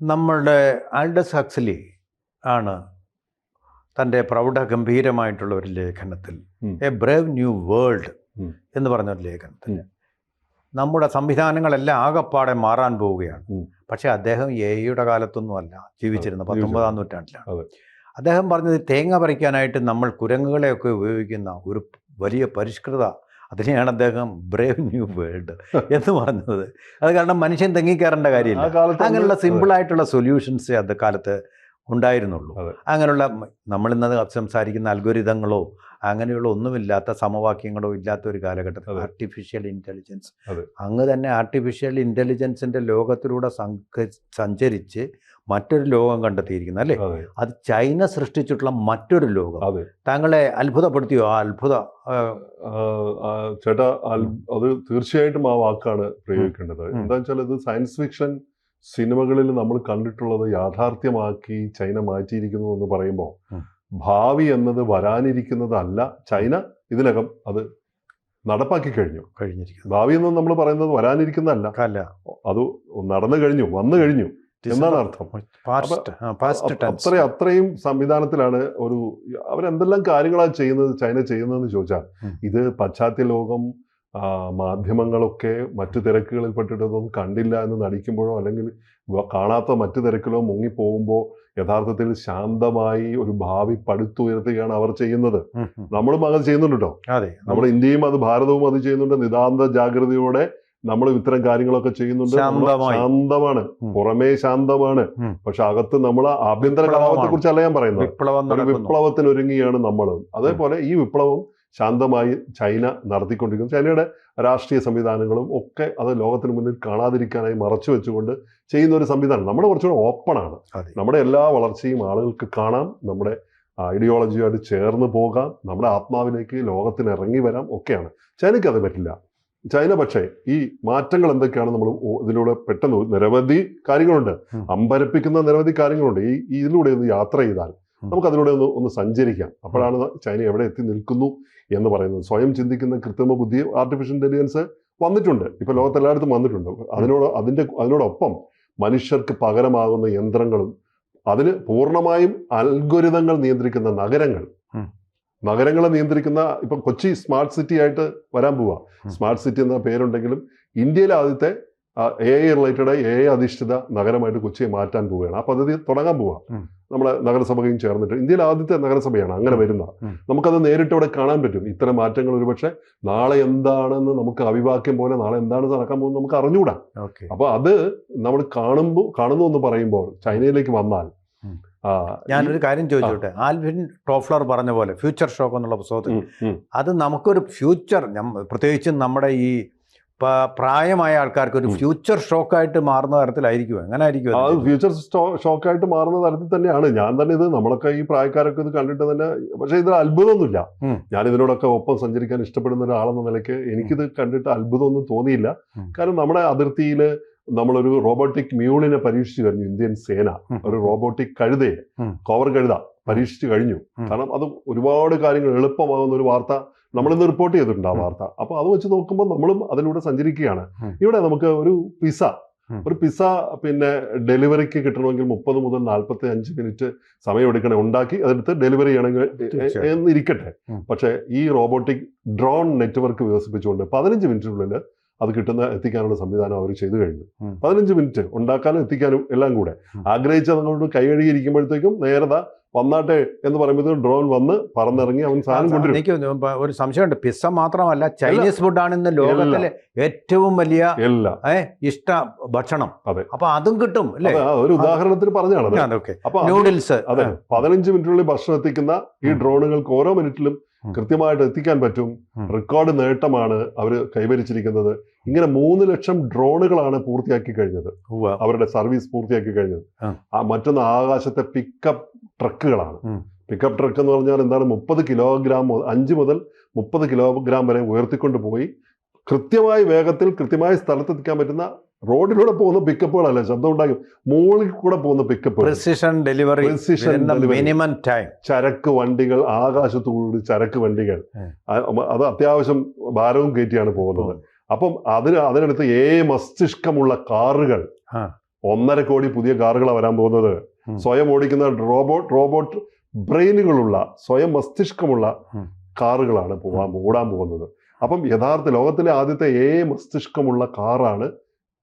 നമ്മളുടെ ആൽഡസ് ഹക്സലി ആണ് തന്റെ പ്രൗഢഗംഭീരമായിട്ടുള്ള ഒരു ലേഖനത്തിൽ എ ബ്രേവ് ന്യൂ വേൾഡ് എന്ന് പറഞ്ഞ ഒരു ലേഖനത്തിൽ. നമ്മുടെ സംവിധാനങ്ങളെല്ലാം ആകെപ്പാടെ മാറാൻ പോവുകയാണ്. പക്ഷേ അദ്ദേഹം എ ഐയുടെ കാലത്തൊന്നും അല്ല ജീവിച്ചിരുന്ന പത്തൊമ്പതാം നൂറ്റാണ്ടിലാണ്. അദ്ദേഹം പറഞ്ഞത് തേങ്ങ പറിക്കാനായിട്ട് നമ്മൾ കുരങ്ങുകളെയൊക്കെ ഉപയോഗിക്കുന്ന ഒരു വലിയ പരിഷ്കൃത അതിനെയാണ് അദ്ദേഹം ബ്രേവ് ന്യൂ വേൾഡ് എന്ന് പറഞ്ഞത്. അത് കാരണം മനുഷ്യൻ തെങ്ങിക്കയറേണ്ട കാര്യമില്ല. അങ്ങനെയുള്ള സിമ്പിളായിട്ടുള്ള സൊല്യൂഷൻസ് അത് കാലത്ത് ഉണ്ടായിരുന്നുള്ളൂ. അങ്ങനെയുള്ള നമ്മളിന്നത് സംസാരിക്കുന്ന അൽഗോരിതങ്ങളോ അങ്ങനെയുള്ള ഒന്നുമില്ലാത്ത സമവാക്യങ്ങളോ ഇല്ലാത്ത ഒരു കാലഘട്ടത്തിൽ ആർട്ടിഫിഷ്യൽ ഇന്റലിജൻസ്. അങ്ങ് തന്നെ ആർട്ടിഫിഷ്യൽ ഇന്റലിജൻസിന്റെ ലോകത്തിലൂടെ സഞ്ചരിച്ച് മറ്റൊരു ലോകം കണ്ടെത്തിയിരിക്കുന്നു അല്ലേ? അത്. ചൈന സൃഷ്ടിച്ചിട്ടുള്ള മറ്റൊരു ലോകം. താങ്കളെ അത്ഭുതപ്പെടുത്തിയോ ആ അത്ഭുത ചേട്ടാ അത് തീർച്ചയായിട്ടും ആ വാക്കാണ് പ്രയോഗിക്കേണ്ടത്. എന്താ വെച്ചാൽ ഇത് സയൻസ് ഫിക്ഷൻ സിനിമകളിൽ നമ്മൾ കണ്ടിട്ടുള്ളത് യാഥാർത്ഥ്യമാക്കി ചൈന മാറ്റിയിരിക്കുന്നു എന്ന് പറയുമ്പോൾ ഭാവി എന്നത് വരാനിരിക്കുന്നതല്ല. ചൈന ഇതിനകം അത് നടപ്പാക്കി കഴിഞ്ഞു. കഴിഞ്ഞിരിക്കുന്നു. ഭാവി എന്ന് നമ്മൾ പറയുന്നത് വരാനിരിക്കുന്നതല്ല. അല്ല. അത് നടന്നു കഴിഞ്ഞു വന്നു കഴിഞ്ഞു എന്നാണ് അർത്ഥം. അത്ര അത്രയും സംവിധാനത്തിലാണ് ഒരു അവരെന്തെല്ലാം കാര്യങ്ങളാണ് ചെയ്യുന്നത് ചൈന ചെയ്യുന്നതെന്ന് ചോദിച്ചാൽ ഇത് പാശ്ചാത്യ ലോകം മാധ്യമങ്ങളൊക്കെ മറ്റു തിരക്കുകളിൽ പെട്ടിട്ടതൊന്നും കണ്ടില്ല എന്ന് നടിക്കുമ്പോഴോ അല്ലെങ്കിൽ കാണാത്ത മറ്റു തിരക്കിലോ മുങ്ങിപ്പോകുമ്പോൾ യഥാർത്ഥത്തിൽ ശാന്തമായി ഒരു ഭാവി പടുത്തുയർത്തുകയാണ് അവർ ചെയ്യുന്നത്. നമ്മളും അങ്ങനെ ചെയ്യുന്നുണ്ട് കേട്ടോ അതെ നമ്മുടെ ഇന്ത്യയും അത് ഭാരതവും അത് ചെയ്യുന്നുണ്ട്. നിതാന്ത ജാഗ്രതയോടെ നമ്മൾ ഇത്തരം കാര്യങ്ങളൊക്കെ ചെയ്യുന്നുണ്ട്. ശാന്തമാണ്. പുറമേ ശാന്തമാണ്. പക്ഷെ അകത്ത് നമ്മൾ ആഭ്യന്തര. കലാപത്തെ കുറിച്ചല്ല ഞാൻ പറയുന്നത്. വിപ്ലവത്തിന് ഒരുങ്ങിയാണ് നമ്മൾ അതേപോലെ ഈ വിപ്ലവം ശാന്തമായി ചൈന നടത്തിക്കൊണ്ടിരിക്കുന്നു. ചൈനയുടെ രാഷ്ട്രീയ സംവിധാനങ്ങളും ഒക്കെ അത് ലോകത്തിന് മുന്നിൽ കാണാതിരിക്കാനായി മറച്ചു വെച്ചുകൊണ്ട് ചെയ്യുന്ന ഒരു സംവിധാനം. നമ്മുടെ കുറച്ചുകൂടെ ഓപ്പൺ ആണ്. അതെ. നമ്മുടെ എല്ലാ വളർച്ചയും ആളുകൾക്ക് കാണാം. നമ്മുടെ ഐഡിയോളജിയുമായിട്ട് ചേർന്ന് പോകാം. നമ്മുടെ ആത്മാവിലേക്ക് ലോകത്തിന് ഇറങ്ങി വരാം ഒക്കെയാണ്. ചൈനയ്ക്ക് അത് പറ്റില്ല. ചൈന പക്ഷേ ഈ മാറ്റങ്ങൾ എന്തൊക്കെയാണ് നമ്മൾ ഇതിലൂടെ പെട്ടെന്ന് നിരവധി കാര്യങ്ങളുണ്ട്. അമ്പരപ്പിക്കുന്ന നിരവധി കാര്യങ്ങളുണ്ട്. ഈ ഇതിലൂടെ ഒന്ന് യാത്ര ചെയ്താൽ. നമുക്ക് അതിലൂടെ ഒന്ന് ഒന്ന് സഞ്ചരിക്കാം. അപ്പോഴാണ് ചൈന എവിടെ എത്തി നിൽക്കുന്നു എന്ന് പറയുന്നത്. സ്വയം ചിന്തിക്കുന്ന കൃത്രിമ ബുദ്ധി ആർട്ടിഫിഷ്യൽ ഇന്റലിജൻസ് വന്നിട്ടുണ്ട്. ഇപ്പൊ ലോകത്തെല്ലായിടത്തും വന്നിട്ടുണ്ട്. അതിനോട് അതിന്റെ അതിനോടൊപ്പം മനുഷ്യർക്ക് പകരമാകുന്ന യന്ത്രങ്ങളും അതിന് പൂർണമായും അൽഗോരിതങ്ങൾ നിയന്ത്രിക്കുന്ന നഗരങ്ങൾ. നഗരങ്ങളെ നിയന്ത്രിക്കുന്ന ഇപ്പൊ കൊച്ചി സ്മാർട്ട് സിറ്റി ആയിട്ട് വരാൻ പോവാ. സ്മാർട്ട് സിറ്റി എന്ന പേരുണ്ടെങ്കിലും ഇന്ത്യയിലെ ആദ്യത്തെ A I related A I അധിഷ്ഠിത നഗരമായിട്ട് കൊച്ചിയെ മാറ്റാൻ പോവുകയാണ്. ആ പദ്ധതി തുടങ്ങാൻ പോവാ. ഉം. നമ്മളെ നഗരസഭയും ചേർന്നിട്ട്. ഇന്ത്യയിലെ ആദ്യത്തെ നഗരസഭയാണ്. അങ്ങനെ വരുന്ന. നമുക്കത് നേരിട്ട് അവിടെ കാണാൻ പറ്റും. ഇത്തരം മാറ്റങ്ങൾ ഒരുപക്ഷെ നാളെ എന്താണെന്ന് നമുക്ക് അവിവാക്യം പോലെ നാളെ എന്താണ് നടക്കാൻ പോകുന്നത് നമുക്ക് അറിഞ്ഞുകൂടാ അപ്പൊ അത് നമ്മൾ കാണുമ്പോൾ കാണുന്നു എന്ന് പറയുമ്പോൾ ചൈനയിലേക്ക് വന്നാൽ ഞാനൊരു കാര്യം ചോദിച്ചോട്ടെ ആൽവിൻ ടോഫ്ലർ പറഞ്ഞ പോലെ ഫ്യൂച്ചർ ഷോക്ക് എന്നുള്ള പുസ്തകത്തിൽ. അത് നമുക്കൊരു ഫ്യൂച്ചർ പ്രത്യേകിച്ചും നമ്മുടെ ഈ പ്രായമായ ആൾക്കാർക്ക് ഒരു ഫ്യൂച്ചർ ഷോക്കായിട്ട് മാറുന്ന തരത്തിലായിരിക്കും. എങ്ങനെ ആയിരിക്കും അത്? ഫ്യൂച്ചർ ഷോക്കായിട്ട് മാറുന്ന തരത്തിൽ തന്നെയാണ്. ഞാൻ തന്നെ ഇത് നമ്മളൊക്കെ ഈ പ്രായക്കാരൊക്കെ ഇത് കണ്ടിട്ട് തന്നെ പക്ഷേ ഇതിൽ അത്ഭുതമൊന്നുമില്ല. ഞാൻ ഇതിനോടൊക്കെ ഒപ്പം സഞ്ചരിക്കാൻ ഇഷ്ടപ്പെടുന്ന ഒരാളെന്ന നിലയ്ക്ക് എനിക്കിത് കണ്ടിട്ട് അത്ഭുതമൊന്നും തോന്നിയില്ല. കാരണം നമ്മുടെ അതിർത്തിയിൽ നമ്മളൊരു റോബോട്ടിക് മ്യൂളിനെ പരീക്ഷിച്ചു കഴിഞ്ഞു ഇന്ത്യൻ സേന. ഒരു റോബോട്ടിക് കഴുതയെ. കോവർ കഴുത പരീക്ഷിച്ചു കഴിഞ്ഞു. കാരണം അത് ഒരുപാട് കാര്യങ്ങൾ എളുപ്പമാകുന്ന ഒരു വാർത്ത നമ്മളിന്ന് റിപ്പോർട്ട് ചെയ്തിട്ടുണ്ട് ആ വാർത്ത. അപ്പൊ അത് വെച്ച് നോക്കുമ്പോൾ നമ്മളും അതിലൂടെ സഞ്ചരിക്കുകയാണ്. ഇവിടെ നമുക്ക് ഒരു പിസ ഒരു പിസ പിന്നെ ഡെലിവറിക്ക് കിട്ടണമെങ്കിൽ മുപ്പത് മുതൽ നാൽപ്പത്തി അഞ്ച് മിനിറ്റ് സമയം എടുക്കണേ ഉണ്ടാക്കി അതെടുത്ത് ഡെലിവറി ചെയ്യണമെങ്കിൽ എന്നിരിക്കട്ടെ. പക്ഷേ ഈ റോബോട്ടിക് ഡ്രോൺ നെറ്റ്വർക്ക് വികസിപ്പിച്ചുകൊണ്ട് പതിനഞ്ച് മിനിറ്റിനുള്ളിൽ അത് കിട്ടുന്ന എത്തിക്കാനുള്ള സംവിധാനം അവർ ചെയ്തു കഴിഞ്ഞു. പതിനഞ്ച് മിനിറ്റ് ഉണ്ടാക്കാനും എത്തിക്കാനും എല്ലാം കൂടെ. ആഗ്രഹിച്ച അതുകൊണ്ട് കൈകഴുകിയിരിക്കുമ്പോഴത്തേക്കും നേരത വന്നാട്ടെ എന്ന് പറയുമ്പോൾ ഡ്രോൺ വന്ന് പറന്നിറങ്ങി അവൻ സാധനം കൊണ്ടുവരും. എനിക്ക് ഒരു സംശയമുണ്ട്. പിസ്സ മാത്രമല്ല ചൈനീസ് ഫുഡ് ആണ് ഇന്ന് ലോകത്തിലെ ഏറ്റവും വലിയ ഇഷ്ട ഭക്ഷണം. അതെ. അപ്പൊ അതും കിട്ടും അല്ലേ? ഒരു ഉദാഹരണത്തിന് പറഞ്ഞാണ് അപ്പൊ നൂഡിൽസ് അതെ പതിനഞ്ച് മിനിറ്റിനുള്ളിൽ ഭക്ഷണം എത്തിക്കുന്ന ഈ ഡ്രോണുകൾക്ക് ഓരോ മിനിറ്റിലും. കൃത്യമായിട്ട് എത്തിക്കാൻ പറ്റും. റെക്കോർഡ് നേട്ടമാണ് അവർ കൈവരിച്ചിരിക്കുന്നത്. ഇങ്ങനെ മൂന്ന് ലക്ഷം ഡ്രോണുകളാണ് പൂർത്തിയാക്കി കഴിഞ്ഞത്. അവരുടെ സർവീസ് പൂർത്തിയാക്കി കഴിഞ്ഞത്. മറ്റൊന്ന് ആകാശത്തെ പിക്കപ്പ് ട്രക്കുകളാണ്. പിക്കപ്പ് ട്രക്ക് എന്ന് പറഞ്ഞാൽ എന്താണ്? മുപ്പത് കിലോഗ്രാം അഞ്ച് മുതൽ മുപ്പത് കിലോഗ്രാം വരെ ഉയർത്തിക്കൊണ്ട് പോയി കൃത്യമായ വേഗത്തിൽ കൃത്യമായ സ്ഥലത്തെത്തിക്കാൻ പറ്റുന്ന റോഡിലൂടെ പോകുന്ന പിക്കപ്പുകളല്ല ശബ്ദം ഉണ്ടാക്കും മുകളിൽ കൂടെ പോകുന്ന pickup precision delivery minimum time ചരക്ക് വണ്ടികൾ ആകാശത്തുകൂടി ചരക്ക് വണ്ടികൾ. അത് അത്യാവശ്യം ഭാരവും കയറ്റിയാണ് പോകുന്നത്. അപ്പം അതിന് അതിനടുത്ത് ഏ മസ്തിഷ്കമുള്ള കാറുകൾ. ഒന്നര കോടി പുതിയ കാറുകളാണ് വരാൻ പോകുന്നത്. സ്വയം ഓടിക്കുന്ന റോബോട്ട് റോബോട്ട് ബ്രെയിനുകളുള്ള സ്വയം മസ്തിഷ്കമുള്ള കാറുകളാണ് പോകാൻ ഓടാൻ പോകുന്നത്. അപ്പം യഥാർത്ഥ ലോകത്തിലെ ആദ്യത്തെ ഏ മസ്തിഷ്കമുള്ള കാറാണ്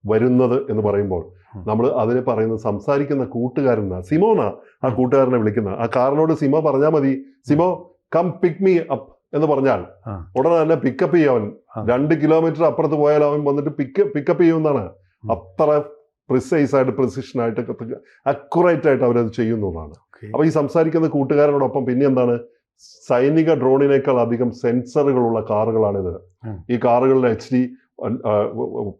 വരുന്നത് എന്ന് പറയുമ്പോൾ നമ്മൾ അതിനെ പറയുന്ന സംസാരിക്കുന്ന കൂട്ടുകാരനാ സിമോന ആ കൂട്ടുകാരനെ വിളിക്കുന്ന. ആ കാറിനോട് സിമോ പറഞ്ഞാൽ മതി സിമോ കം പിക്ക് മീ അപ്പ് എന്ന് പറഞ്ഞാൽ ഉടനെ തന്നെ പിക്കപ്പ് ചെയ്യും. രണ്ട് കിലോമീറ്റർ അപ്പുറത്ത് പോയാൽ അവൻ വന്നിട്ട് പിക്ക് പിക്കപ്പ് ചെയ്യുമെന്നാണ്. അത്ര പ്രിസൈസ് ആയിട്ട് പ്രിസിഷൻ ആയിട്ട് അക്യുറേറ്റ് ആയിട്ട് അവരത് ചെയ്യുന്നതാണ്. അപ്പൊ ഈ സംസാരിക്കുന്ന കൂട്ടുകാരനോടൊപ്പം പിന്നെ എന്താണ്? സൈനിക ഡ്രോണിനേക്കാൾ അധികം സെൻസറുകളുള്ള കാറുകളാണിത്. ഈ കാറുകളിൽ എച്ച് ഡി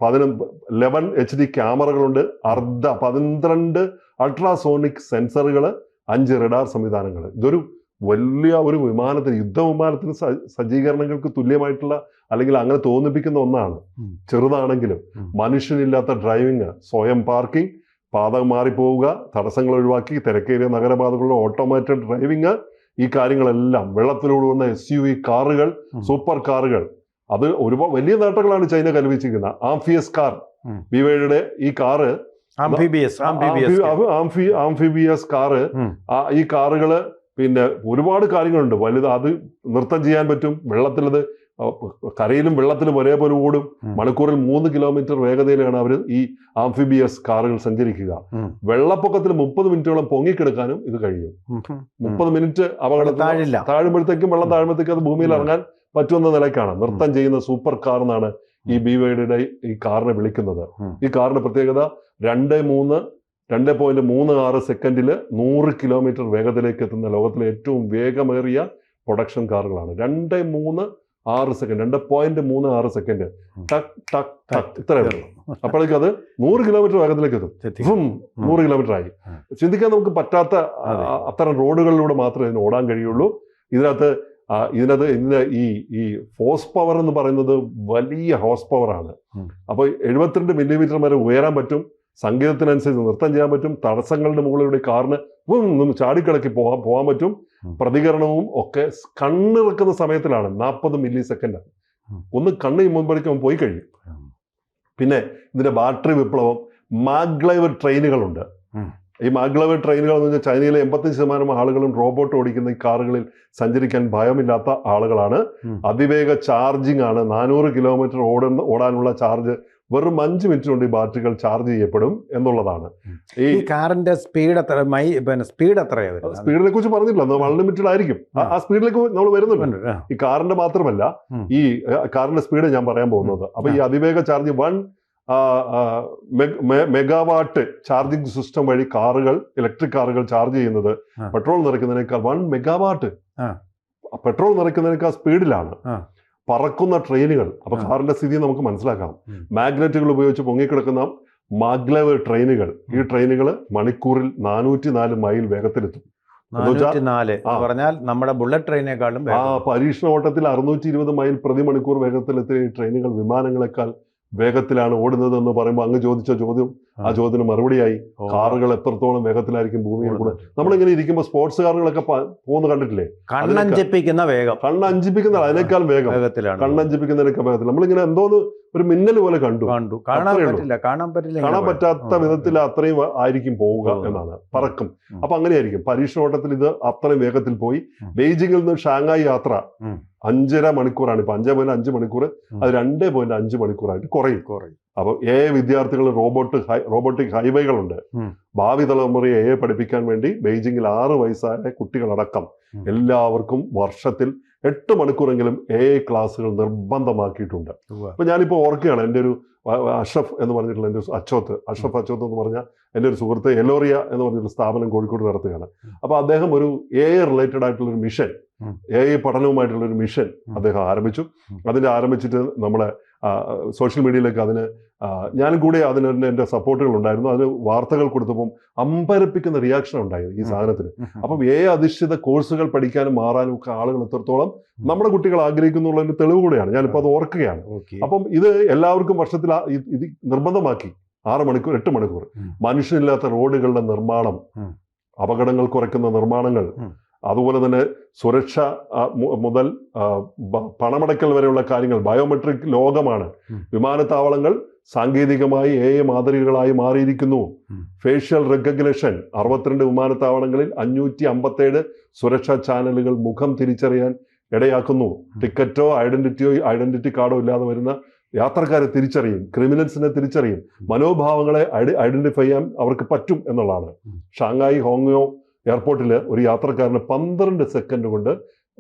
പതിനൊന്ന് ലെവൻ എച്ച് ഡി ക്യാമറകളുണ്ട് അർദ്ധ പന്ത്രണ്ട് അൾട്രാസോണിക് സെൻസറുകൾ അഞ്ച് റഡാർ സംവിധാനങ്ങൾ ഇതൊരു വലിയ ഒരു വിമാനത്തിന് യുദ്ധ വിമാനത്തിന് സജ്ജീകരണങ്ങൾക്ക് തുല്യമായിട്ടുള്ള അല്ലെങ്കിൽ അങ്ങനെ തോന്നിപ്പിക്കുന്ന ഒന്നാണ്. ചെറുതാണെങ്കിലും മനുഷ്യനില്ലാത്ത ഡ്രൈവിങ് സ്വയം പാർക്കിംഗ് പാത മാറിപ്പോവുക തടസ്സങ്ങൾ ഒഴിവാക്കി തിരക്കേറിയ നഗരപാതകളിലെ ഓട്ടോമാറ്റഡ് ഡ്രൈവിങ് ഈ കാര്യങ്ങളെല്ലാം വെള്ളത്തിലൂടെ വന്ന എസ് യു വി കാറുകൾ സൂപ്പർ കാറുകൾ അത് ഒരുപാട് വലിയ നേട്ടങ്ങളാണ് ചൈന കൽപ്പിച്ചിരിക്കുന്നത് ആംഫിയസ് കാർ ബിവൈഡിയുടെ ഈ car amphibious amphibious amphi amphibious car. ഈ കാറുകൾ പിന്നെ ഒരുപാട് കാര്യങ്ങളുണ്ട്. വലുത് അത് നൃത്തം ചെയ്യാൻ പറ്റും. വെള്ളത്തിലത് കരയിലും വെള്ളത്തിലും ഒരേപോലെ ഓടും. മണിക്കൂറിൽ മൂന്ന് കിലോമീറ്റർ വേഗതയിലാണ് അവർ ഈ ആംഫിബിയസ് കാറുകൾ സഞ്ചരിക്കുക. വെള്ളപ്പൊക്കത്തിൽ മുപ്പത് മിനിറ്റോളം പൊങ്ങിക്കിടക്കാനും ഇത് കഴിയും. മുപ്പത് മിനിറ്റ് അപകടത്തിൽ. താഴുമ്പോഴത്തേക്കും വെള്ളം താഴുമ്പോഴത്തേക്കും അത് ഭൂമിയിൽ ഇറങ്ങാൻ പറ്റുമെന്ന നിലയ്ക്കാണ്. നൃത്തം ചെയ്യുന്ന സൂപ്പർ കാർ എന്നാണ് ഈ ബി വൈഡിയുടെ ഈ കാറിനെ വിളിക്കുന്നത്. ഈ കാറിന്റെ പ്രത്യേകത രണ്ട് മൂന്ന് രണ്ട് പോയിന്റ് മൂന്ന് ആറ് സെക്കൻഡിൽ നൂറ് കിലോമീറ്റർ വേഗത്തിലേക്ക് എത്തുന്ന ലോകത്തിലെ ഏറ്റവും വേഗമേറിയ പ്രൊഡക്ഷൻ കാറുകളാണ്. രണ്ട് മൂന്ന് ആറ് സെക്കൻഡ് രണ്ട് പോയിന്റ് മൂന്ന് ആറ് സെക്കൻഡ് ടക് ടക് ടക്ക് ടക്ക് ഇത്രേ അപ്പോഴേക്കും അത് നൂറ് കിലോമീറ്റർ വേഗത്തിലേക്ക് എത്തും. നൂറ് കിലോമീറ്റർ ആയി. ചിന്തിക്കാൻ നമുക്ക് പറ്റാത്ത അത്തരം റോഡുകളിലൂടെ മാത്രമേ ഇതിന് ഓടാൻ കഴിയുള്ളൂ. ഇതിനകത്ത് ഇതിനകത്ത് ഇന്ന് ഈ ഈ ഫോഴ്സ് പവർ എന്ന് പറയുന്നത് വലിയ ഹോഴ്സ് പവറാണ്. അപ്പോൾ എഴുപത്തിരണ്ട് മില്ലിമീറ്റർ വരെ ഉയരാൻ പറ്റും സംഗീതത്തിനനുസരിച്ച് നൃത്തം ചെയ്യാൻ പറ്റും തടസ്സങ്ങളുടെ മുകളിലൂടെ കാറിന് ഒന്നും ചാടിക്കിടക്കി പോകാൻ പോകാൻ പറ്റും. പ്രതികരണവും ഒക്കെ കണ്ണിറക്കുന്ന സമയത്തിലാണ് നാൽപ്പത് മില്ലി സെക്കൻഡ് ഒന്ന് കണ്ണ് മുമ്പിലേക്ക് പോയി കഴിയും പിന്നെ ഇതിന്റെ ബാറ്ററി വിപ്ലവം മാഗ്ലൈവർ ട്രെയിനുകളുണ്ട്. ഈ മാഗ്ലവ് ട്രെയിനുകൾ എന്ന് പറഞ്ഞാൽ ചൈനയിലെ എൺപത്തഞ്ച് ശതമാനം ആളുകളും റോബോട്ട് ഓടിക്കുന്ന ഈ കാറുകളിൽ സഞ്ചരിക്കാൻ ഭയമില്ലാത്ത ആളുകളാണ്. അതിവേഗ ചാർജിങ് ആണ്. നാനൂറ് കിലോമീറ്റർ ഓടുന്ന ഓടാനുള്ള ചാർജ് വെറും അഞ്ച് മിനിറ്റ് കൊണ്ട് ഈ ബാറ്ററികൾ ചാർജ് ചെയ്യപ്പെടും എന്നുള്ളതാണ്. ഈ കാറിന്റെ സ്പീഡ് എത്ര മൈ പിന്നെ സ്പീഡ് എത്രയാണ് സ്പീഡിനെ കുറിച്ച് പറഞ്ഞില്ല അത് അൺലിമിറ്റഡ് ആയിരിക്കും. ആ- ആ. സ്പീഡിലേക്ക് നമ്മൾ വരുന്നുണ്ട്. ഈ കാറിന്റെ മാത്രമല്ല ഈ കാറിന്റെ സ്പീഡ് ഞാൻ പറയാൻ പോകുന്നത്. അപ്പൊ ഈ അതിവേഗ charge one megawatt charging system വഴി കാറുകൾ ഇലക്ട്രിക് കാറുകൾ ചാർജ് ചെയ്യുന്നത് പെട്രോൾ നിറയ്ക്കുന്നതിനേക്കാൾ വൺ മെഗാവാട്ട്. പെട്രോൾ നിറയ്ക്കുന്നതിനേക്കാൾ സ്പീഡിലാണ് പറക്കുന്ന ട്രെയിനുകൾ. അപ്പൊ കാറിന്റെ സ്ഥിതി നമുക്ക് മനസ്സിലാക്കാം. മാഗ്നറ്റുകൾ ഉപയോഗിച്ച് പൊങ്ങിക്കിടക്കുന്ന മാഗ്ലവ് ട്രെയിനുകൾ. ഈ ട്രെയിനുകൾ മണിക്കൂറിൽ നാനൂറ്റി നാല് മൈൽ വേഗത്തിലെത്തും. പറഞ്ഞാൽ നമ്മുടെ ബുള്ളറ്റ് ട്രെയിനേക്കാളും ആ പരീക്ഷണ ഓട്ടത്തിൽ അറുന്നൂറ്റി ഇരുപത് മൈൽ പ്രതി മണിക്കൂർ വേഗത്തിലെത്തിയ ഈ ട്രെയിനുകൾ വിമാനങ്ങളെക്കാൾ വേഗത്തിലാണ് ഓടുന്നത് എന്ന് പറയുമ്പോൾ അങ്ങ് ചോദിച്ച ചോദ്യം ആ ചോദ്യത്തിന് മറുപടിയായി. കാറുകൾ എത്രത്തോളം വേഗത്തിലായിരിക്കും ഭൂമിയിൽ കൂടെ നമ്മളിങ്ങനെ ഇരിക്കുമ്പോൾ സ്പോർട്സ് കാറുകളൊക്കെ പോകുന്ന കണ്ടിട്ടില്ലേ? കണ്ണഞ്ചിപ്പിക്കുന്ന വേഗം. കണ്ണഞ്ചിപ്പിക്കുന്ന അതിനേക്കാൾ വേഗം. കണ്ണഞ്ചിപ്പിക്കുന്നതിനൊക്കെ കണ്ണഞ്ചിപ്പിക്കുന്നതിനേക്കാൾ വേഗത്തിൽ. നമ്മളിങ്ങനെ എന്തോന്ന് ഒരു മിന്നൽ പോലെ കണ്ടു. കണ്ടു. കാണാൻ പറ്റില്ല. കാണാൻ പറ്റില്ല കാണാൻ പറ്റാത്ത വിധത്തിൽ അത്രയും ആയിരിക്കും പോവുക. എന്നാണ് പറക്കും. അപ്പൊ അങ്ങനെയായിരിക്കും. പരീക്ഷണ ഓട്ടത്തിൽ ഇത് അത്രയും വേഗത്തിൽ പോയി. ബെയ്ജിങ്ങിൽ നിന്ന് ഷാങ്ഹായ് യാത്ര അഞ്ചര മണിക്കൂറാണ്. ഇപ്പൊ അഞ്ചേ പോയിന്റ് അഞ്ച് മണിക്കൂർ അത് രണ്ടേ പോയിന്റ് അഞ്ച് മണിക്കൂറായിട്ട് കുറയും. കുറയും. അപ്പൊ എ വിദ്യാർത്ഥികൾ റോബോട്ട് റോബോട്ടിക് ഹൈവേകളുണ്ട്. ഭാവി തലമുറയെ എ പഠിപ്പിക്കാൻ വേണ്ടി ബെയ്ജിങ്ങിൽ ആറ് വയസ്സായ കുട്ടികളടക്കം. എല്ലാവർക്കും വർഷത്തിൽ എട്ട് മണിക്കൂറെങ്കിലും എ ക്ലാസ്സുകൾ നിർബന്ധമാക്കിയിട്ടുണ്ട്. അപ്പോൾ അപ്പൊ ഞാനിപ്പോൾ ഓർക്കുകയാണ് എന്റെ ഒരു അഷഫ് എന്ന് പറഞ്ഞിട്ടുള്ള എന്റെ അച്ചോത്ത് അഷ്റഫ് അച്ചോത്ത് എന്ന് പറഞ്ഞാൽ എന്റെ ഒരു സുഹൃത്ത് എലോറിയ എന്ന് പറഞ്ഞിട്ടുള്ള സ്ഥാപനം കോഴിക്കോട് നടത്തുകയാണ്. അപ്പോൾ അദ്ദേഹം ഒരു എ റിലേറ്റഡ് ആയിട്ടുള്ള ഒരു മിഷൻ. എ ഐ പഠനവുമായിട്ടുള്ള ഒരു മിഷൻ അദ്ദേഹം ആരംഭിച്ചു. അതിന്റെ ആരംഭിച്ചിട്ട് നമ്മളെ സോഷ്യൽ മീഡിയയിലേക്ക് അതിന് ഞാനും കൂടെ അതിന് എന്റെ സപ്പോർട്ടുകൾ ഉണ്ടായിരുന്നു. അതിന് വാർത്തകൾ കൊടുത്തപ്പം അമ്പരപ്പിക്കുന്ന റിയാക്ഷൻ ഉണ്ടായത് ഈ. സാധനത്തിന്. അപ്പം എ അധിഷ്ഠിത കോഴ്സുകൾ പഠിക്കാനും മാറാനും ഒക്കെ ആളുകൾ എത്രത്തോളം നമ്മുടെ കുട്ടികൾ ആഗ്രഹിക്കുന്നുള്ളതിന്റെ തെളിവ് കൂടെയാണ്. ഞാനിപ്പോൾ അത് ഓർക്കുകയാണ്. അപ്പം ഇത് എല്ലാവർക്കും വർഷത്തിൽ ഇത് നിർബന്ധമാക്കി ആറ് മണിക്കൂർ എട്ട് മണിക്കൂർ. മനുഷ്യനില്ലാത്ത റോഡുകളുടെ നിർമ്മാണം. അപകടങ്ങൾ കുറയ്ക്കുന്ന നിർമ്മാണങ്ങൾ അതുപോലെ തന്നെ സുരക്ഷ മുതൽ പണമടക്കൽ വരെയുള്ള കാര്യങ്ങൾ ബയോമെട്രിക് ലോകമാണ്. വിമാനത്താവളങ്ങൾ സാങ്കേതികമായി എ ഐ മാതൃകകളായി മാറിയിരിക്കുന്നു. ഫേഷ്യൽ റെക്കഗ്നേഷൻ അറുപത്തിരണ്ട് വിമാനത്താവളങ്ങളിൽ അഞ്ഞൂറ്റി അമ്പത്തേഴ് സുരക്ഷാ ചാനലുകൾ മുഖം തിരിച്ചറിയാൻ ഇടയാക്കുന്നു. ടിക്കറ്റോ ഐഡന്റിറ്റിയോ ഐഡന്റിറ്റി കാർഡോ ഇല്ലാതെ വരുന്ന യാത്രക്കാരെ തിരിച്ചറിയും ക്രിമിനൽസിനെ തിരിച്ചറിയും മനോഭാവങ്ങളെ ഐഡന്റിഫൈ ചെയ്യാൻ അവർക്ക് പറ്റും എന്നുള്ളതാണ്. ഷാങ്ഹായ് ഷാങ്ഹായി ഹോങ്കോങ് എയർപോർട്ടിൽ ഒരു യാത്രക്കാരന് പന്ത്രണ്ട് സെക്കൻഡ് കൊണ്ട്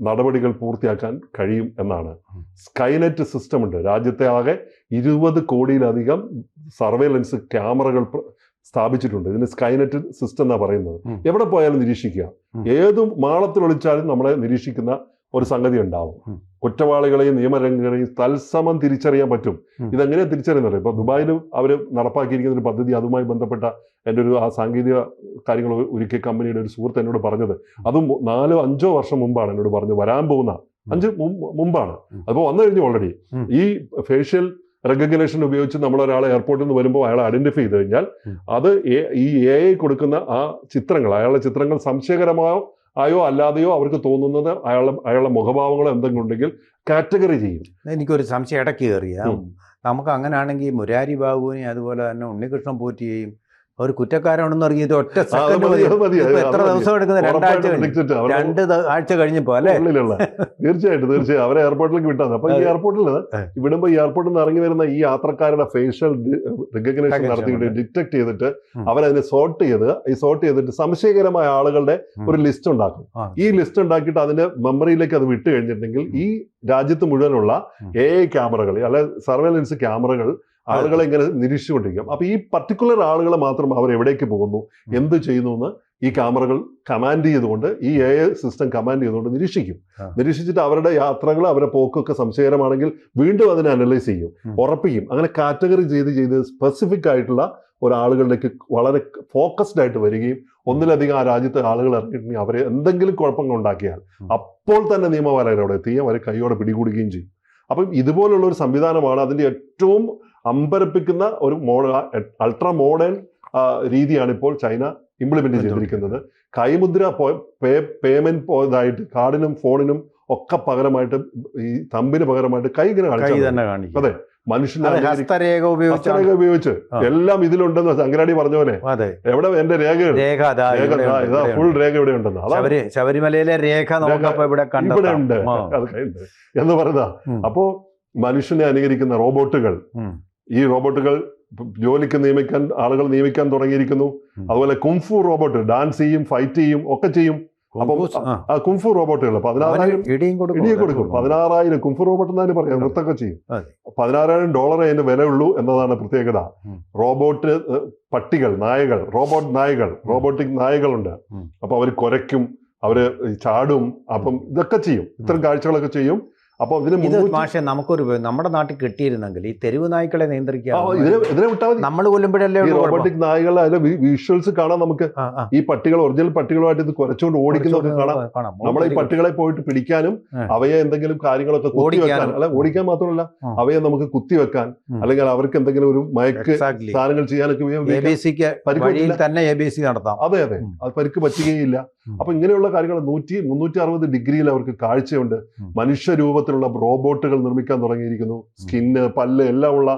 നടപടികൾ പൂർത്തിയാക്കാൻ കഴിയും എന്നാണ്. സ്കൈനെറ്റ് സിസ്റ്റം ഉണ്ട്. രാജ്യത്തെ ആകെ ഇരുപത് കോടിയിലധികം സർവേലൻസ് ക്യാമറകൾ സ്ഥാപിച്ചിട്ടുണ്ട്. ഇതിന് സ്കൈനെറ്റ് സിസ്റ്റം എന്നാണ് പറയുന്നത്. എവിടെ പോയാലും നിരീക്ഷിക്കുക. ഏത് മാളത്തിൽ ഒളിച്ചാലും നമ്മളെ നിരീക്ഷിക്കുന്ന ഒരു സംഗതി ഉണ്ടാവും. കുറ്റവാളികളെയും നിയമരംഗങ്ങളെയും തത്സമം തിരിച്ചറിയാൻ പറ്റും. ഇതെങ്ങനെയാണ് ഇതെങ്ങനെ തിരിച്ചറിയുന്നത്? ഇപ്പൊ ദുബായിൽ അവർ നടപ്പാക്കിയിരിക്കുന്ന ഒരു പദ്ധതി അതുമായി ബന്ധപ്പെട്ട എന്റെ ഒരു ആ സാങ്കേതിക കാര്യങ്ങൾ ഒരുക്കിയ കമ്പനിയുടെ ഒരു സുഹൃത്ത് എന്നോട് പറഞ്ഞത്. അതും നാലോ അഞ്ചോ വർഷം മുമ്പാണ് എന്നോട് പറഞ്ഞത് വരാൻ പോകുന്ന. അഞ്ച് മുമ്പ് മുമ്പാണ്. അപ്പോൾ വന്നു കഴിഞ്ഞു ഓൾറെഡി ഈ ഫേഷ്യൽ റെക്കഗ്നേഷൻ ഉപയോഗിച്ച് നമ്മൾ ഒരാളെ എയർപോർട്ടിൽ നിന്ന് വരുമ്പോൾ അയാളെ ഐഡന്റിഫൈ ചെയ്ത് കഴിഞ്ഞാൽ അത് ഈ എ ഐ കൊടുക്കുന്ന ആ ചിത്രങ്ങൾ അയാളുടെ ചിത്രങ്ങൾ സംശയകരമായോ ആയോ അല്ലാതെയോ അവർക്ക് തോന്നുന്നത് അയാളുടെ അയാളുടെ മുഖഭാവങ്ങളോ എന്തെങ്കിലും ഉണ്ടെങ്കിൽ കാറ്റഗറി ചെയ്യും എനിക്കൊരു സംശയം ഇടയ്ക്ക് കയറിയ. നമുക്ക് അങ്ങനെയാണെങ്കിൽ മുരാരി ബാബുവിനെയും അതുപോലെ തന്നെ ഉണ്ണികൃഷ്ണൻ പോറ്റിയെയും ഒരു കുറ്റക്കാരാണെന്ന് ഒറ്റ സെക്കൻഡ് മതി, അത് മതി, അത് എത്ര ദിവസം എടുക്കുന്ന രണ്ടാഴ്ച രണ്ട് ആഴ്ച കഴിഞ്ഞപ്പോ അല്ലേ? തീർച്ചയായിട്ടും തീർച്ചയായും. അവരെ എയർപോർട്ടിലേക്ക് വിട്ടാൽ മതി. അപ്പൊ ഈ. എയർപോർട്ടിൽ. വിടുമ്പോൾ ഈ എയർപോർട്ടിൽ നിന്ന് ഇറങ്ങി വരുന്ന ഈ യാത്രക്കാരുടെ ഫേഷ്യൽ റെക്കഗ്നേഷൻ നടത്തിയിട്ട് ഡിറ്റക്ട് ചെയ്തിട്ട്. അവരതിനെ സോർട്ട് ചെയ്ത് ഈ സോർട്ട് ചെയ്തിട്ട് സംശയകരമായ ആളുകളുടെ ഒരു ലിസ്റ്റ് ഉണ്ടാക്കും. ഈ ലിസ്റ്റ് ഉണ്ടാക്കിയിട്ട് അതിന്റെ മെമ്മറിയിലേക്ക് അത് വിട്ട് കഴിഞ്ഞിട്ടുണ്ടെങ്കിൽ ഈ രാജ്യത്ത് മുഴുവനുള്ള. എ ക്യാമറകൾ അല്ലെ സർവേലൻസ് ക്യാമറകൾ ആളുകളെ ഇങ്ങനെ നിരീക്ഷിച്ചുകൊണ്ടിരിക്കും. അപ്പൊ ഈ പർട്ടിക്കുലർ ആളുകളെ മാത്രം അവർ എവിടേക്ക് പോകുന്നു. എന്ത് ചെയ്യുന്നു എന്ന് ഈ ക്യാമറകൾ കമാൻഡ് ചെയ്തുകൊണ്ട് ഈ എ സിസ്റ്റം കമാൻഡ് ചെയ്തുകൊണ്ട് നിരീക്ഷിക്കും. നിരീക്ഷിച്ചിട്ട് അവരുടെ യാത്രകൾ അവരുടെ പോക്കൊക്കെ സംശയകരമാണെങ്കിൽ വീണ്ടും അതിനെ അനലൈസ് ചെയ്യും. ഉറപ്പിക്കും. അങ്ങനെ കാറ്റഗറി ചെയ്ത് ചെയ്ത് സ്പെസിഫിക് ആയിട്ടുള്ള ഒരാളുകളിലേക്ക് വളരെ ഫോക്കസ്ഡ് ആയിട്ട് വരികയും ഒന്നിലധികം ആ രാജ്യത്തെ ആളുകൾ ഇറങ്ങിയിട്ടുണ്ടെങ്കിൽ അവരെ എന്തെങ്കിലും കുഴപ്പങ്ങൾ ഉണ്ടാക്കിയാൽ അപ്പോൾ തന്നെ നിയമപാലകരവിടെ എത്തുകയും അവരെ കൈയോടെ പിടികൂടുകയും ചെയ്യും. അപ്പം ഇതുപോലുള്ള ഒരു സംവിധാനമാണ് അതിന്റെ ഏറ്റവും അമ്പരപ്പിക്കുന്ന ഒരു മോഡ അൾട്രാ മോഡേൺ രീതിയാണ് ഇപ്പോൾ ചൈന ഇംപ്ലിമെന്റ് ചെയ്തിരിക്കുന്നത്. കൈമുദ്ര പേയ്മെന്റ് പോയതായിട്ട് കാർഡിനും ഫോണിനും ഒക്കെ പകരമായിട്ട് ഈ തമ്പിന് പകരമായിട്ട് കൈ ഇങ്ങനെ കൈ തന്നെ കാണിക്കും. അതെ മനുഷ്യനെ ഹസ്തരേഖ ഹസ്തരേഖ ഉപയോഗിച്ച് എല്ലാം ഇതിലുണ്ടെന്ന് ശങ്കരാടി പറഞ്ഞ പോലെ. എവിടെ എന്റെ രേഖ? ഫുൾ രേഖ ഇവിടെ ഉണ്ടെന്ന്. ശബരിമലയിലെ രേഖ ഇവിടെ ഇവിടെ ഉണ്ട്. എന്ന് പറയുന്ന അപ്പോ മനുഷ്യനെ അനുകരിക്കുന്ന റോബോട്ടുകൾ. ഈ റോബോട്ടുകൾ ജോലിക്ക് നിയമിക്കാൻ ആളുകൾ നിയമിക്കാൻ തുടങ്ങിയിരിക്കുന്നു. അതുപോലെ കുംഫു റോബോട്ട് ഡാൻസ് ചെയ്യും ഫൈറ്റ് ചെയ്യും ഒക്കെ ചെയ്യും. അപ്പം കുംഫു റോബോട്ടുകൾ പതിനാറായിരം ഇടിയും കൊടുക്കും പതിനാറായിരം കുംഫു റോബോട്ട് എന്നാലും പറയാം നൃത്തമൊക്കെ ചെയ്യും. പതിനാറായിരം ഡോളറേ അതിന്റെ വിലയുള്ളൂ എന്നതാണ് പ്രത്യേകത. റോബോട്ട് പട്ടികൾ നായകൾ റോബോട്ട് നായകൾ റോബോട്ടിക് നായകളുണ്ട്. അപ്പൊ അവർ കുരയ്ക്കും അവർ ചാടും അപ്പം ഇതൊക്കെ ചെയ്യും. ഇത്തരം കാഴ്ചകളൊക്കെ ചെയ്യും. അപ്പൊ ഇതിന് ഇത് മുന്നൂറ്റി നമുക്കൊരു നമ്മുടെ നാട്ടിൽ കിട്ടിയിരുന്നെങ്കിൽ ഈ തെരുവ് നായ്ക്കളെ നിയന്ത്രിക്കാൻ നമ്മൾ കൊല്ലുമ്പോഴല്ലേ ഈ റോബോട്ടിക് അതിലെ വിഷ്വൽസ് കാണാം നമുക്ക്. ഈ പട്ടികൾ ഒറിജിനൽ പട്ടികളുമായിട്ട് ഇത് കുറച്ചുകൊണ്ട് ഓടിക്കുന്നത് കാണാം. നമ്മൾ നമ്മളെ ഈ പട്ടികളെ പോയിട്ട് പിടിക്കാനും. അവയെ എന്തെങ്കിലും കാര്യങ്ങളൊക്കെ കുത്തി വെക്കാൻ അല്ല ഓടിക്കാൻ മാത്രമല്ല. അവയെ നമുക്ക് കുത്തി വെക്കാൻ അല്ലെങ്കിൽ അവർക്ക് എന്തെങ്കിലും ഒരു മയക്ക് സാധനങ്ങൾ ചെയ്യാനൊക്കെ. തന്നെ നടത്താം. അതെ അതെ. അത് പരിക്ക് പറ്റുകയില്ല. അപ്പൊ ഇങ്ങനെയുള്ള കാര്യങ്ങൾ നൂറ്റി മുന്നൂറ്റി അറുപത് ഡിഗ്രിയിൽ അവർക്ക് കാഴ്ചയുണ്ട്. ഉം. രൂപത്തിലുള്ള റോബോട്ടുകൾ നിർമ്മിക്കാൻ തുടങ്ങിയിരിക്കുന്നു. സ്കിന്ന് പല്ല് എല്ലാം ഉള്ള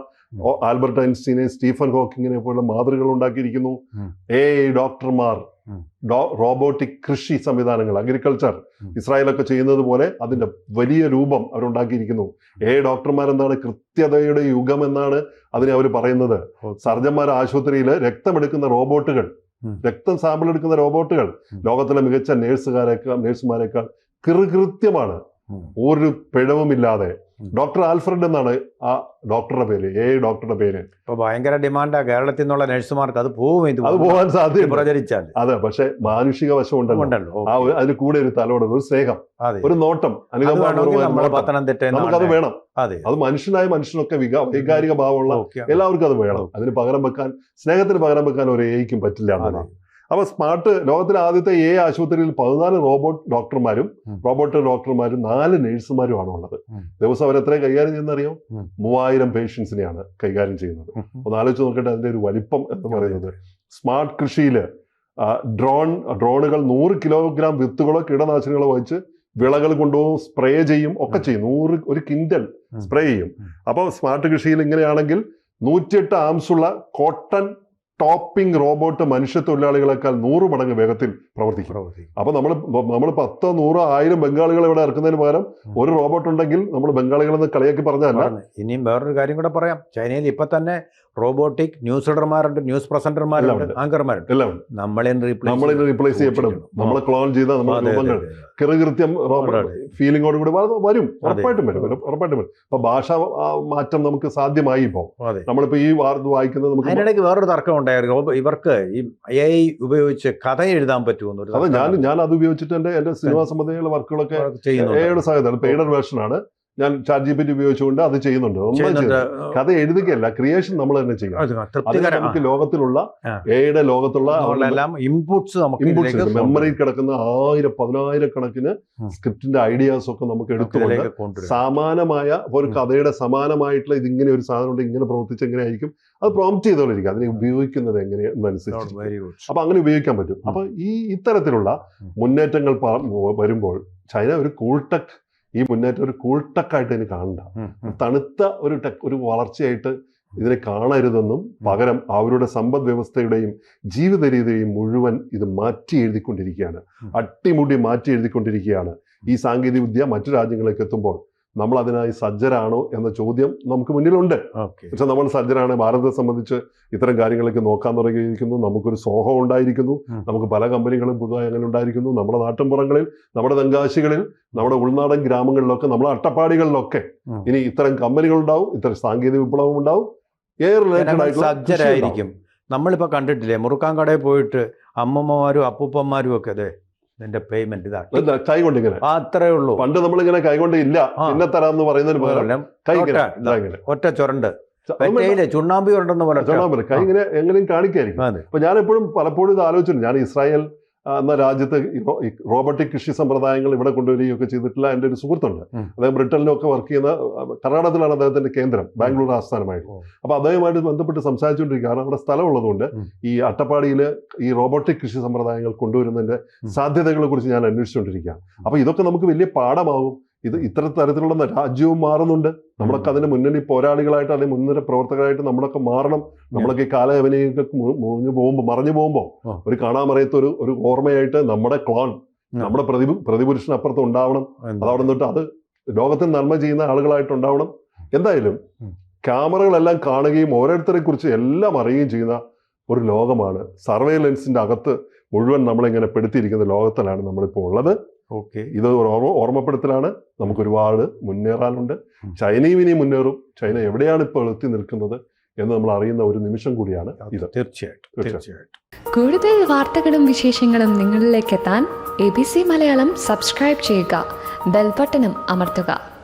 ആൽബർട്ട് ഐൻസ്റ്റീനെ സ്റ്റീഫൻ ഹോക്കിങ്ങിനെ പോലുള്ള മാതൃകകൾ ഉണ്ടാക്കിയിരിക്കുന്നു. എ ഡോക്ടർമാർ റോബോട്ടിക് കൃഷി സംവിധാനങ്ങൾ അഗ്രികൾച്ചർ ഇസ്രായേൽ ഇസ്രായേലൊക്കെ ചെയ്യുന്നത് പോലെ അതിന്റെ വലിയ രൂപം അവരുണ്ടാക്കിയിരിക്കുന്നു. എ ഡോക്ടർമാർ എന്താണ് കൃത്യതയുടെ യുഗം എന്നാണ് അതിനെ അവർ പറയുന്നത്. സർജന്മാർ ആശുപത്രിയിൽ രക്തമെടുക്കുന്ന റോബോട്ടുകൾ രക്തം സാമ്പിൾ എടുക്കുന്ന റോബോട്ടുകൾ ലോകത്തിലെ മികച്ച നേഴ്സുകാരേക്കാൾ നേഴ്സുമാരെക്കാൾ കൃത്യമാണ് ഉം. ഒരു പിഴവുമില്ലാതെ. ഡോക്ടർ ആൽഫ്രഡ് എന്നാണ് ആ ഡോക്ടറുടെ പേര് എ ഡോക്ടറുടെ പേര്. ഇപ്പൊ ഭയങ്കര ഡിമാൻഡാ. കേരളത്തിൽ നിന്നുള്ള നഴ്സുമാർക്ക് അത് പോവും അത് പോകാൻ സാധ്യത പ്രചരിച്ചാൽ അതെ പക്ഷെ മാനുഷിക വശം ഉണ്ടല്ലോ. ആ അതിന് കൂടെ ഒരു തലോടൽ ഒരു സ്നേഹം ഒരു നോട്ടം നമുക്കത് വേണം. അതെ. അത് മനുഷ്യനായ മനുഷ്യനൊക്കെ വിക വൈകാരിക ഭാവമുള്ള എല്ലാവർക്കും അത് വേണം. അതിന് പകരം വെക്കാൻ സ്നേഹത്തിന് പകരം വെക്കാൻ ഒരു എയ്ക്കും പറ്റില്ല അതെ. എന്നതാണ് അപ്പൊ സ്മാർട്ട് ലോകത്തിലെ ആദ്യത്തെ എ ആശുപത്രിയിൽ പതിനാല് റോബോട്ട് ഡോക്ടർമാരും. റോബോട്ട് ഡോക്ടർമാരും നാല് നഴ്സുമാരുമാണ് ഉള്ളത്. ദിവസം ദിവസം അവരെത്ര കൈകാര്യം ചെയ്യുന്നറിയോ? അറിയോ മൂവായിരം പേഷ്യൻസിനെയാണ് കൈകാര്യം ചെയ്യുന്നത്. ഒന്ന് ആലോചിച്ച് നോക്കട്ടെ അതിന്റെ ഒരു വലിപ്പം എന്ന് പറയുന്നത്. സ്മാർട്ട് കൃഷിയിൽ ഡ്രോൺ ഡ്രോണുകൾ നൂറ് കിലോഗ്രാം വിത്തുകളോ കീടനാശിനികളോ വഹിച്ച് വിളകൾ കൊണ്ടുപോകും സ്പ്രേ ചെയ്യും ഒക്കെ ചെയ്യും. നൂറ് ഒരു കിൻഡൽ സ്പ്രേ ചെയ്യും. അപ്പോൾ സ്മാർട്ട് കൃഷിയിൽ ഇങ്ങനെയാണെങ്കിൽ നൂറ്റിയെട്ട് ആംസുള്ള കോട്ടൺ ടോപ്പിംഗ് റോബോട്ട് മനുഷ്യ തൊഴിലാളികളെക്കാൾ നൂറ് മടങ്ങ് വേഗത്തിൽ പ്രവർത്തിക്കും. അപ്പൊ നമ്മൾ നമ്മൾ പത്തോ നൂറോ ആയിരം ബംഗാളികളെ ഇവിടെ ഇറക്കുന്നതിന് പകരം ഒരു റോബോട്ട് ഉണ്ടെങ്കിൽ നമ്മൾ ബംഗാളികളെന്ന് കളിയാക്കി പറഞ്ഞതല്ല പറഞ്ഞ്. ഇനിയും വേറൊരു കാര്യം കൂടെ പറയാം. ചൈനയിൽ ഇപ്പൊ തന്നെ റോബോട്ടിക് ന്യൂസ് റീഡർമാരുണ്ട് ന്യൂസ് പ്രസന്റർമാരുണ്ട്. ആങ്കർമാരുണ്ട്. നമ്മളെ നമ്മൾ റീപ്ലേസ് ചെയ്യപ്പെടും? നമ്മളെ ക്ലോൺ ചെയ്ത നമ്മുടെ രൂപങ്ങൾ കൃത്യം അതെ, ഫീലിംഗോട് കൂടി വരും. ഉറപ്പായിട്ടും വരും ഉറപ്പായിട്ടും വരും. അപ്പൊ ഭാഷാ മാറ്റം നമുക്ക് സാധ്യമായി ഇപ്പോ. അതെ. നമ്മളിപ്പോ ഈ വാർത്ത വായിക്കുന്നത് നമുക്ക് അതിനിടയ്ക്ക് വേറൊരു തർക്കം ഉണ്ടായിരുന്നു. ഇവർക്ക് ഈ എ ഐ ഉപയോഗിച്ച് കഥ എഴുതാൻ പറ്റുമെന്ന് അതെ ഞാൻ ഞാൻ അത് ഉപയോഗിച്ചിട്ട് എന്റെ എന്റെ സിനിമാ സംബന്ധിയുള്ള വർക്കുകളൊക്കെ. എയുടെ സഹായത്താണ് പെയ്ഡർ വേർഷൻ ആണ്. ഞാൻ ചാറ്റ് ജി പി ടി ഉപയോഗിച്ചുകൊണ്ട് അത് ചെയ്യുന്നുണ്ട് കഥ എഴുതുകയല്ല ക്രിയേഷൻ നമ്മൾ തന്നെ അത് അത് നമുക്ക് ലോകത്തിലുള്ള. എയുടെ ലോകത്തുള്ള ഇൻപുട്സ് ഇൻപുട്സ് മെമ്മറിയിൽ കിടക്കുന്ന ആയിരം പതിനായിരക്കണക്കിന്. സ്ക്രിപ്റ്റിന്റെ ഐഡിയാസ് ഒക്കെ നമുക്ക് എടുത്തുകൊണ്ട് സമാനമായ ഒരു. കഥയുടെ സമാനമായിട്ടുള്ള ഇതിങ്ങനെ ഒരു സാധനം ഉണ്ട് ഇങ്ങനെ പ്രവർത്തിച്ച് എങ്ങനെയായിരിക്കും അത് പ്രോംപ്റ്റ് ചെയ്തോണ്ടിരിക്കും അതിനെ ഉപയോഗിക്കുന്നത് എങ്ങനെയെന്നനുസരിച്ച് അപ്പൊ അങ്ങനെ ഉപയോഗിക്കാൻ പറ്റും. അപ്പൊ ഈ ഇത്തരത്തിലുള്ള. മുന്നേറ്റങ്ങൾ വരുമ്പോൾ ചൈന ഒരു കൂൾടെക് ഈ മുന്നേറ്റം ഒരു കൂൾടെക്കായിട്ട് ഇതിന് കാണണ്ട. തണുത്ത ഒരു ടെക് ഒരു വളർച്ചയായിട്ട് ഇതിനെ കാണരുതെന്നും പകരം അവരുടെ സമ്പദ് വ്യവസ്ഥയുടെയും ജീവിത രീതിയും മുഴുവൻ ഇത് മാറ്റി എഴുതിക്കൊണ്ടിരിക്കുകയാണ്. അട്ടിമുടി മാറ്റി എഴുതിക്കൊണ്ടിരിക്കുകയാണ്. ഈ സാങ്കേതിക വിദ്യ മറ്റു രാജ്യങ്ങളിലേക്ക് എത്തുമ്പോൾ നമ്മൾ അതിനായി സജ്ജരാണോ എന്ന ചോദ്യം നമുക്ക് മുന്നിലുണ്ട്. പക്ഷെ നമ്മൾ സജ്ജരാണ്. ഭാരതത്തെ സംബന്ധിച്ച് ഇത്തരം കാര്യങ്ങളൊക്കെ നോക്കാൻ തുടങ്ങിയിരിക്കുന്നു. നമുക്കൊരു സോഹം ഉണ്ടായിരിക്കുന്നു. നമുക്ക് പല കമ്പനികളും പുതുതായി അങ്ങനെ ഉണ്ടായിരിക്കുന്നു. നമ്മുടെ നാട്ടിൻപുറങ്ങളിൽ നമ്മുടെ തെങ്കാശികളിൽ നമ്മുടെ ഉൾനാടൻ ഗ്രാമങ്ങളിലൊക്കെ നമ്മുടെ അട്ടപ്പാടികളിലൊക്കെ ഇനി ഇത്തരം കമ്പനികൾ ഉണ്ടാവും ഇത്തരം സാങ്കേതിക വിപ്ലവം ഉണ്ടാവും. എയർ റിലേറ്റഡ് ആയിട്ടുള്ള. സജ്ജരായിരിക്കും. നമ്മളിപ്പോ കണ്ടിട്ടില്ലേ മുറുക്കാൻ കടയിൽ പോയിട്ട് അമ്മമ്മമാരും അപ്പൂപ്പന്മാരും ഒക്കെ അതെ നിന്റെ പേയ്മെന്റ് ഇതാ. ഇല്ല, കൈ കൊണ്ട് ഇങ്ങനെ അത്രേ ഉള്ളൂ. പണ്ട് നമ്മളിങ്ങനെ കൈ കൊണ്ട് ഇല്ല. ആ. പിന്നെ തരാമെന്ന് പറയുന്നതിന് പകരം ഇങ്ങനെ ഒറ്റ- ഇങ്ങനെ. ചുരണ്ട്. ചുണ്ണാമ്പി ഉണ്ടെന്ന് പറ്റും. കൈ ഇങ്ങനെ എങ്ങനെയും കാണിക്കായിരിക്കും. അപ്പൊ ഞാൻ എപ്പോഴും പലപ്പോഴും ഇത് ആലോചിച്ചിട്ടുണ്ട്. ഞാൻ ഇസ്രായേൽ ആ, എന്ന രാജ്യത്ത് റോബോട്ടിക് കൃഷി സമ്പ്രദായങ്ങൾ ഇവിടെ കൊണ്ടുവരികയൊക്കെ ചെയ്തിട്ടില്ല എന്റെ ഒരു സുഹൃത്തുണ്ട്. അദ്ദേഹം ബ്രിട്ടനിലൊക്കെ വർക്ക് ചെയ്യുന്ന കർണാടകത്തിലാണ് അദ്ദേഹത്തിന്റെ കേന്ദ്രം ബാംഗ്ലൂർ ആസ്ഥാനമായിട്ട്. അപ്പോൾ അപ്പൊ അദ്ദേഹമായിട്ട് ബന്ധപ്പെട്ട് സംസാരിച്ചുകൊണ്ടിരിക്കുക കാരണം അവിടെ സ്ഥലമുള്ളതുകൊണ്ട് ഈ അട്ടപ്പാടിയിൽ ഈ റോബോട്ടിക് കൃഷി സമ്പ്രദായങ്ങൾ കൊണ്ടുവരുന്നതിന്റെ സാധ്യതകളെ കുറിച്ച് ഞാൻ അന്വേഷിച്ചുകൊണ്ടിരിക്കുകയാണ്. അപ്പോൾ ഇതൊക്കെ നമുക്ക് വലിയ പാഠമാകും. ഇത് ഇത്തരം തരത്തിലുള്ള രാജ്യവും മാറുന്നുണ്ട്. നമ്മളൊക്കെ അതിന്റെ മുന്നണി പോരാളികളായിട്ട് അല്ലെങ്കിൽ മുൻനിര പ്രവർത്തകരായിട്ട് നമ്മളൊക്കെ മാറണം. നമ്മളൊക്കെ ഈ കാലയവനെയൊക്കെ മുഞ്ഞു പോകുമ്പോൾ മറഞ്ഞു പോകുമ്പോൾ ഒരു കാണാൻ ഒരു ഒരു ഓർമ്മയായിട്ട് നമ്മുടെ ക്ലോൺ നമ്മുടെ പ്രതി പ്രതിപുരുഷനപ്പുറത്ത് ഉണ്ടാവണം. അതവിടെ അത് നിന്നിട്ട് അത് ലോകത്തിന് നന്മ ചെയ്യുന്ന ആളുകളായിട്ട് ഉണ്ടാവണം. എന്തായാലും ക്യാമറകളെല്ലാം കാണുകയും ഓരോരുത്തരെ കുറിച്ച് എല്ലാം അറിയുകയും ചെയ്യുന്ന ഒരു ലോകമാണ്. സർവൈലൻസിന്റെ അകത്ത് മുഴുവൻ നമ്മളിങ്ങനെ പെടുത്തിയിരിക്കുന്ന ലോകത്തിലാണ് നമ്മളിപ്പോൾ ഉള്ളത്. ഓക്കെ. ഇത് ഒരു ഓർമ്മ ഓർമ്മപ്പെടുത്തലാണ്. നമുക്ക് ഒരുപാട് മുന്നേറാനുണ്ട്. ചൈനയും ഇനി മുന്നേറും. ചൈന എവിടെയാണ് ഇപ്പോൾ എത്തി നിൽക്കുന്നത് എന്ന് നമ്മൾ അറിയുന്ന ഒരു നിമിഷം കൂടിയാണ് ഇത്. തീർച്ചയായിട്ടും തീർച്ചയായിട്ടും. തീർച്ചയായിട്ടും. കൂടുതൽ വാർത്തകളും വിശേഷങ്ങളും നിങ്ങളിലേക്ക് എത്താൻ A B C Malayalam subscribe ചെയ്യുക. ബെൽബട്ടനും അമർത്തുക.